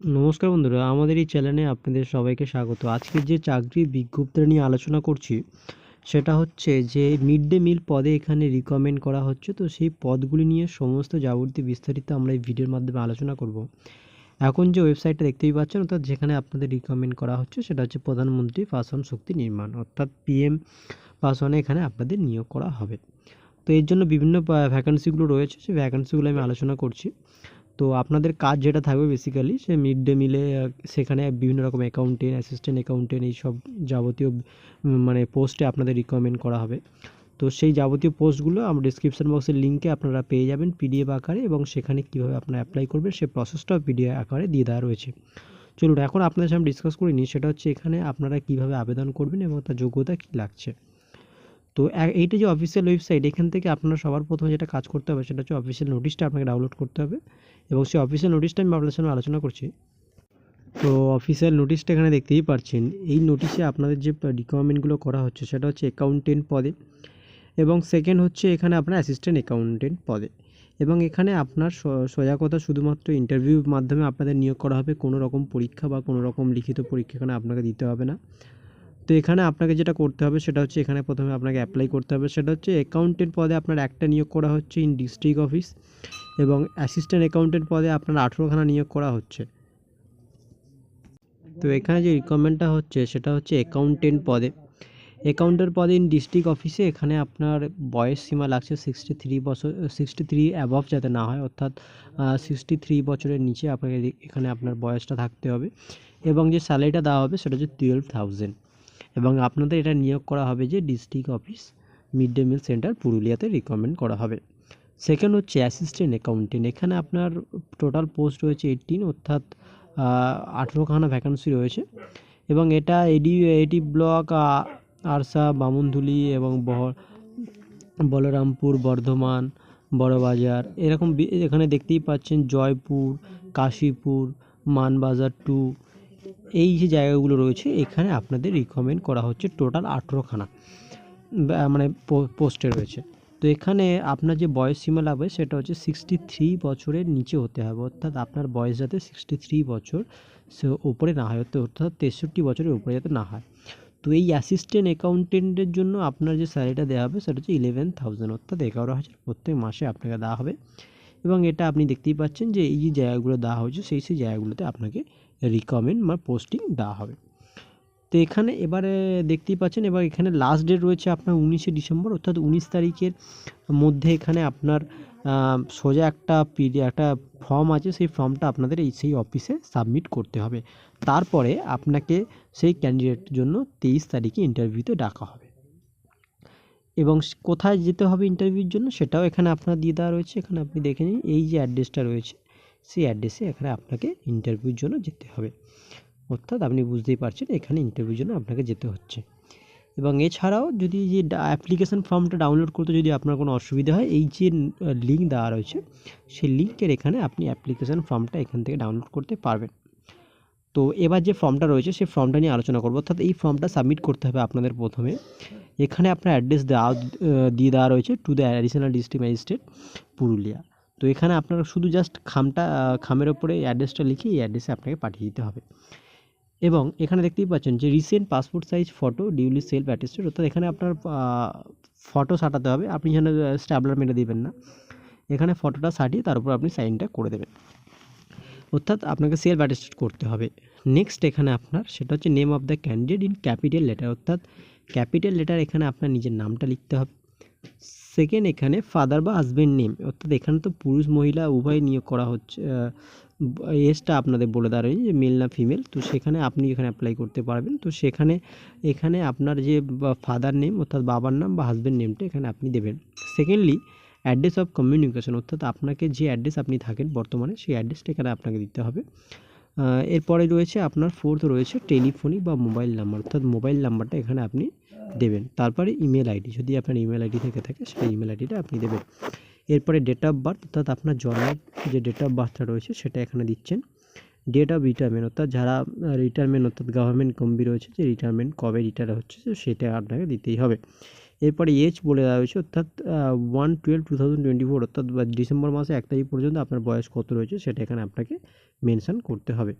নমস্কার বন্ধুরা, আমাদের এই চ্যানেলে আপনাদের সবাইকে স্বাগত। আজকে যে চাকরির বিজ্ঞপ্তি নিয়ে আলোচনা করছি, সেটা হচ্ছে যে মিড ডে মিল পদে এখানে রিকমেন্ড করা হচ্ছে, তো সেই পদগুলি নিয়ে সমস্ত যাবতীয় বিস্তারিত আমরা এই ভিডিওর মাধ্যমে আলোচনা করব। এখন যে ওয়েবসাইটটা দেখতেই পাচ্ছেন, অর্থাৎ যেখানে আপনাদের রিকমেন্ড করা হচ্ছে, সেটা হচ্ছে প্রধানমন্ত্রী পাসওয়ান শক্তি নির্মাণ, অর্থাৎ পিএম পাসওয়ানে এখানে আপনাদের নিয়োগ করা হবে। তো এর জন্য বিভিন্ন ভ্যাকান্সিগুলো রয়েছে, সেই ভ্যাকান্সিগুলো আমি আলোচনা করছি। তো আপনাদের কাজ যেটা থাকবে বেসিক্যালি সে মিড ডে মিলে সেখানে বিভিন্ন রকম অ্যাকাউন্টেন্ট অ্যাসিস্ট্যান্ট অ্যাকাউন্টেন্ট এইসব যাবতীয় মানে পোস্টে আপনাদের রিকমেন্ড করা হবে। তো সেই যাবতীয় পোস্টগুলো আমার ডিসক্রিপশন বক্সের লিঙ্কে আপনারা পেয়ে যাবেন পিডিএফ আকারে এবং সেখানে কীভাবে আপনারা অ্যাপ্লাই করবেন সে প্রসেসটাও পিডিএফ আকারে দিয়ে দেওয়া রয়েছে। চলুন, এখন আপনাদের সামনে ডিসকাস করে নিই সেটা হচ্ছে এখানে আপনারা কীভাবে আবেদন করবেন এবং তার যোগ্যতা কী লাগছে। তো এইটা যে অফিসিয়াল ওয়েবসাইট এখান থেকে আপনারা সবার প্রথমে যেটা কাজ করতে হবে, সেটা হচ্ছে অফিসিয়াল নোটিশটা আপনাকে ডাউনলোড করতে হবে। এবং সেই অফিসিয়াল নোটিশটা আমি আপনাদের সামনে আলোচনা করছি। তো অফিসিয়াল নোটিশটা এখানে দেখতেই পাচ্ছেন এই নোটিশে আপনাদের যে রিকোয়ারমেন্টগুলো করা হচ্ছে, সেটা হচ্ছে অ্যাকাউন্টেন্ট পদে। এবং সেকেন্ড হচ্ছে এখানে আপনার অ্যাসিস্ট্যান্ট অ্যাকাউন্টেন্ট পদে। এবং এখানে আপনার সোজা কথা শুধুমাত্র ইন্টারভিউর মাধ্যমে আপনাদের নিয়োগ করা হবে। কোনো রকম পরীক্ষা বা কোনো রকম লিখিত পরীক্ষা এখানে আপনাকে দিতে হবে না। তো এখানে আপনাকে যেটা করতে হবে সেটা হচ্ছে এখানে প্রথমে আপনাকে অ্যাপ্লাই করতে হবে। সেটা হচ্ছে অ্যাকাউন্টেন্ট পদে আপনার একটা নিয়োগ করা হচ্ছে ইন ডিস্ট্রিক্ট অফিস এবং অ্যাসিস্ট্যান্ট অ্যাকাউন্টেন্ট পদে আপনার আঠেরোখানা নিয়োগ করা হচ্ছে। তো এখানে যে রিকোয়ারমেন্টটা হচ্ছে সেটা হচ্ছে অ্যাকাউন্টেন্ট পদে। অ্যাকাউন্টের পদে ইন ডিস্ট্রিক্ট অফিসে এখানে আপনার বয়স সীমা লাগছে সিক্সটি থ্রি বছর সিক্সটি থ্রি অ্যাবভ যাতে না হয়, অর্থাৎ সিক্সটি থ্রি বছরের নিচে আপনাকে এখানে আপনার বয়সটা থাকতে হবে। এবং যে স্যালারিটা দেওয়া হবে সেটা হচ্ছে টুয়েলভ থাউজেন্ড এবং আপনাদের এটা নিয়োগ করা হবে যে district office mid day meal centre পুরুলিয়াতে রিকমেন্ড করা হবে। সেকেন্ড হচ্ছে অ্যাসিস্ট্যান্ট অ্যাকাউন্টেন্ট এখানে আপনার টোটাল পোস্ট রয়েছে এইটিন অর্থাৎ আঠেরোখানা ভ্যাকান্সি রয়েছে। এবং এটা এডি এডি ব্লক আরসা, বামুনধুলি এবং বহ, বলরামপুর, বর্ধমান, বড়বাজার, এরকম এখানে দেখতেই পাচ্ছেন জয়পুর, কাশীপুর, মানবাজার টু এই যে জায়গাগুলো রয়েছে, এখানে আপনাদের রিকমেন্ড করা হচ্ছে টোটাল আঠেরোখানা মানে পোস্টে রয়েছে। তো এখানে আপনার যে বয়স সীমা লাগবে, সেটা হচ্ছে সিক্সটি থ্রি বছরের নিচে হতে হবে। অর্থাৎ আপনার বয়স যাতে সিক্সটি থ্রি বছর সে ওপরে না হয় অর্থাৎ তেষট্টি বছরের উপরে যাতে না হয়। তো এই অ্যাসিস্ট্যান্ট অ্যাকাউন্টেন্টের জন্য আপনার যে স্যালারিটা দেওয়া হবে, সেটা হচ্ছে ইলেভেন থাউজেন্ড অর্থাৎ এগারো হাজার প্রত্যেক মাসে আপনাকে দেওয়া হবে। এবং এটা আপনি দেখতেই পাচ্ছেন যে এই যে জায়গাগুলো দেওয়া হয়েছে, সেই সেই জায়গাগুলোতে আপনাকে রিকমেন্ড বা পোস্টিং দেওয়া হবে। তো এখানে এবারে দেখতেই পাচ্ছেন, এবার এখানে লাস্ট ডেট রয়েছে আপনার উনিশে ডিসেম্বর, অর্থাৎ উনিশ তারিখের মধ্যে এখানে আপনার সোজা একটা পিডি একটা ফর্ম আছে, সেই ফর্মটা আপনাদের এই, সেই অফিসে সাবমিট করতে হবে। তারপরে আপনাকে সেই ক্যান্ডিডেটের জন্য তেইশ তারিখে ইন্টারভিউতে ডাকা হবে। এবং কোথায় যেতে হবে ইন্টারভিউর জন্য সেটাও এখানে আপনার দিয়ে দেওয়া রয়েছে। এখানে আপনি দেখে নিন, এই যে অ্যাড্রেসটা রয়েছে সেই অ্যাড্রেসে এখানে আপনাকে ইন্টারভিউর জন্য যেতে হবে। অর্থাৎ আপনি বুঝতেই পারছেন এখানে ইন্টারভিউর জন্য আপনাকে যেতে হচ্ছে। এবং এছাড়াও যদি যে অ্যাপ্লিকেশান ফর্মটা ডাউনলোড করতে যদি আপনার কোনো অসুবিধা হয়, এই যে লিঙ্ক দেওয়া রয়েছে সেই লিঙ্কের এখানে আপনি অ্যাপ্লিকেশান ফর্মটা এখান থেকে ডাউনলোড করতে পারবেন। তো এবার যে ফর্মটা রয়েছে সেই ফর্মটা নিয়ে আলোচনা করব। অর্থাৎ এই ফর্মটা সাবমিট করতে হবে আপনাদের প্রথমে। এখানে আপনার অ্যাড্রেস দেওয়া দিয়ে দেওয়া রয়েছে to the additional district magistrate Purulia. তো এখানে আপনারা শুধু জাস্ট খামটা খামের ওপরে অ্যাড্রেসটা লিখে এই অ্যাড্রেসে আপনাকে পাঠিয়ে দিতে হবে। এবং এখানে দেখতেই পাচ্ছেন যে recent passport size photo duly self attested অর্থাৎ এখানে আপনার ফটো সাটাতে হবে। আপনি যেন স্ট্যাবলার মেরে দেবেন না। এখানে ফটোটা সাটিয়ে তার উপর আপনি সাইনটা করে দেবেন। অর্থাৎ আপনাকে সেলফ অ্যাটেস্টেড করতে হবে। নেক্সট এখানে আপনার সেটা হচ্ছে name of the candidate in capital letter অর্থাৎ ক্যাপিটাল লেটার এখানে আপনার নিজের নামটা লিখতে হবে। সেকেন্ড এখানে ফাদার বা হাজব্যান্ড নেম অর্থাৎ এখানে তো পুরুষ, মহিলা, উভয় নিয়োগ করা হচ্ছে এজটা আপনাদের বলে দেওয়া যে মেল না ফিমেল তো সেখানে আপনি এখানে অ্যাপ্লাই করতে পারবেন। তো সেখানে, এখানে আপনার যে ফাদার নেম অর্থাৎ বাবার নাম বা হাজব্যান্ড নেমটা এখানে আপনি দেবেন। সেকেন্ডলি অ্যাড্রেস অফ কমিউনিকেশন অর্থাৎ আপনাকে যে অ্যাড্রেস আপনি থাকেন বর্তমানে, সেই অ্যাড্রেসটা এখানে আপনাকে দিতে হবে। এরপরে রয়েছে, আপনার ফোর্থ রয়েছে টেলিফোনিক বা মোবাইল নাম্বার অর্থাৎ মোবাইল নাম্বারটা এখানে আপনি দেবেন। তারপরে ইমেল আইডি যদি আপনার ইমেল আইডি থেকে থাকে, সেই ইমেল আইডিটা আপনি দেবেন। এরপরে ডেট অফ বার্থ অর্থাৎ আপনার জন্মের যে ডেট অফ বার্থটা রয়েছে, সেটা এখানে দিচ্ছেন। ডেট অফ রিটায়ারমেন্ট অর্থাৎ যারা রিটায়ারমেন্ট অর্থাৎ গভর্নমেন্ট কম্বি রয়েছে, যে রিটায়ারমেন্ট কবে রিটায়ার হচ্ছে সেটা আপনাকে দিতেই হবে। এরপরে এজ বলে দেওয়া হয়েছে, অর্থাৎ one twelve two thousand twenty four অর্থাৎ ডিসেম্বর মাসে এক তারিখ পর্যন্ত আপনার বয়স কত রয়েছে, সেটা এখানে আপনাকে মেনশন করতে হবে।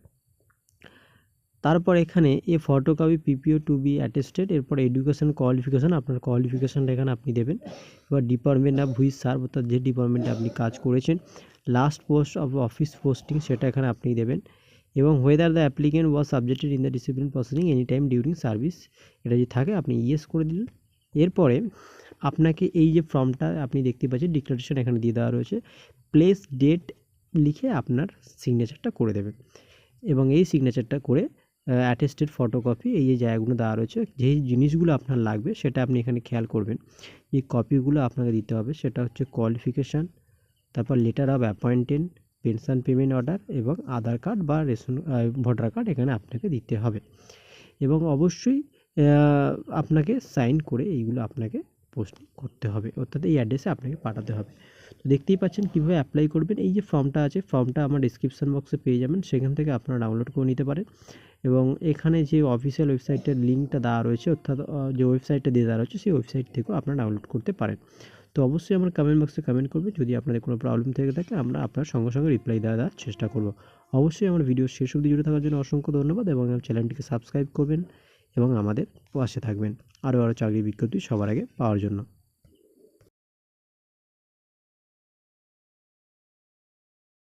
তারপর এখানে a photocopy PPO to be attested এরপর এডুকেশন কোয়ালিফিকেশান আপনার কোয়ালিফিকেশানটা এখানে আপনি দেবেন। এবার ডিপার্টমেন্ট অফ হুইচ সার্ভ অর্থাৎ যে ডিপার্টমেন্টে আপনি কাজ করেছেন last post of office posting সেটা এখানে আপনি দেবেন। এবং whether the applicant was subjected in the discipline processing any time during service এটা যে থাকে আপনি ইয়েস করে দিলেন। এরপরে আপনাকে এই যে ফর্মটা আপনি দেখতে পাচ্ছেন ডিক্লারেশন এখানে দিয়ে দেওয়া রয়েছে প্লেস ডেট লিখে আপনার সিগনেচারটা করে দেবেন। এবং এই সিগনেচারটা করে অ্যাটেস্টেড ফটোকপি এই যে জায়গাগুলো দেওয়া রয়েছে যেই জিনিসগুলো আপনার লাগবে সেটা আপনি এখানে খেয়াল করবেন। যে কপিগুলো আপনাকে দিতে হবে সেটা হচ্ছে কোয়ালিফিকেশান তারপর letter of appointment pension payment order এবং আধার কার্ড বা রেশন ভোটার কার্ড এখানে আপনাকে দিতে হবে। এবং অবশ্যই আপনাকে সাইন করে এইগুলো আপনাকে পোস্ট করতে হবে, অর্থাৎ এই অ্যাড্রেসে আপনাকে পাঠাতে হবে। তো দেখতেই পাচ্ছেন কীভাবে অ্যাপ্লাই করবেন। এই যে ফর্মটা আছে ফর্মটা আমার ডিসক্রিপশান বক্সে পেয়ে যাবেন, সেখান থেকে আপনারা ডাউনলোড করে নিতে পারেন। এবং এখানে যে অফিসিয়াল ওয়েবসাইটের লিঙ্কটা দেওয়া রয়েছে, অর্থাৎ যে ওয়েবসাইটটা দিয়ে দেওয়া রয়েছে, সেই ওয়েবসাইট থেকেও আপনারা ডাউনলোড করতে পারেন। তো অবশ্যই আমার কমেন্ট বক্সে কমেন্ট করবে যদি আপনাদের কোনো প্রবলেম থেকে থাকে, আমরা আপনার সঙ্গে সঙ্গে রিপ্লাই দেওয়া দেওয়ার চেষ্টা করব। অবশ্যই আমার ভিডিও শেষ অবধি জুড়ে থাকার জন্য অসংখ্য ধন্যবাদ এবং চ্যানেলটিকে সাবস্ক্রাইব করবেন। এবং আমাদের পাশে থাকবেন। আরও আরও চাকরির বিজ্ঞপ্তি সবার আগে পাওয়ার জন্য।